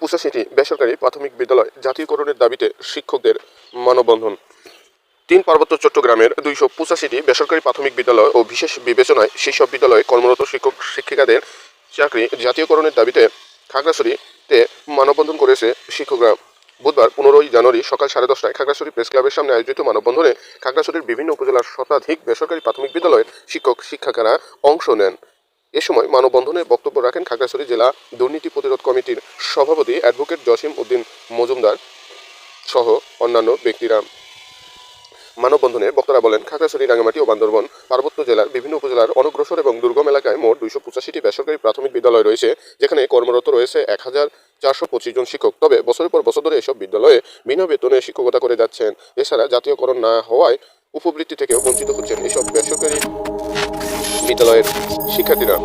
পঁচাশিটি বেসরকারি প্রাথমিক বিদ্যালয় জাতীয়করণের দাবিতে শিক্ষকদের মানববন্ধন। তিন পার্বত্য চট্টগ্রামের দুইশো পঁচাশিটি বেসরকারি প্রাথমিক বিদ্যালয় ও বিশেষ বিবেচনায় সেই সব বিদ্যালয়ে কর্মরত শিক্ষক, শিক্ষিকাদের চাকরি জাতীয়করণের দাবিতে খাগড়াছড়িতে মানববন্ধন করেছে শিক্ষকরা। বুধবার পনেরোই জানুয়ারি সকাল সাড়ে দশটায় খাগড়াছড়ি প্রেস ক্লাবের সামনে আয়োজিত মানববন্ধনে খাগড়াছড়ির বিভিন্ন উপজেলার শতাধিক বেসরকারি প্রাথমিক বিদ্যালয়ের শিক্ষক, শিক্ষিকারা অংশ নেন। এ সময় মানববন্ধনে বক্তব্য রাখেন খাগড়াছড়ি জেলা দুর্নীতি প্রতিরোধ কমিটির সভাপতি অ্যাডভোকেট জসিম উদ্দিন মজুমদার সহ অন্যান্য ব্যক্তিরা। মানববন্ধনে বক্তারা বলেন, খাগড়াছড়ি, রাঙ্গামাটি ও বান্দরবন পার্বত্য জেলার বিভিন্ন উপজেলার অনগ্রসর এবং দুর্গম এলাকায় মোট দুইশো পঁচাশিটি বেসরকারি প্রাথমিক বিদ্যালয় রয়েছে, যেখানে কর্মরত রয়েছে এক হাজার চারশো পঁচিশ জন শিক্ষক। তবে বছরের পর বছর ধরে এসব বিদ্যালয়ে বিনা বেতনে শিক্ষকতা করে যাচ্ছেন। এছাড়া জাতীয়করণ না হওয়ায় উপবৃত্তি থেকেও বঞ্চিত হচ্ছেন এসব বেসরকারি বিদ্যালয়ের শিক্ষার্থীরা।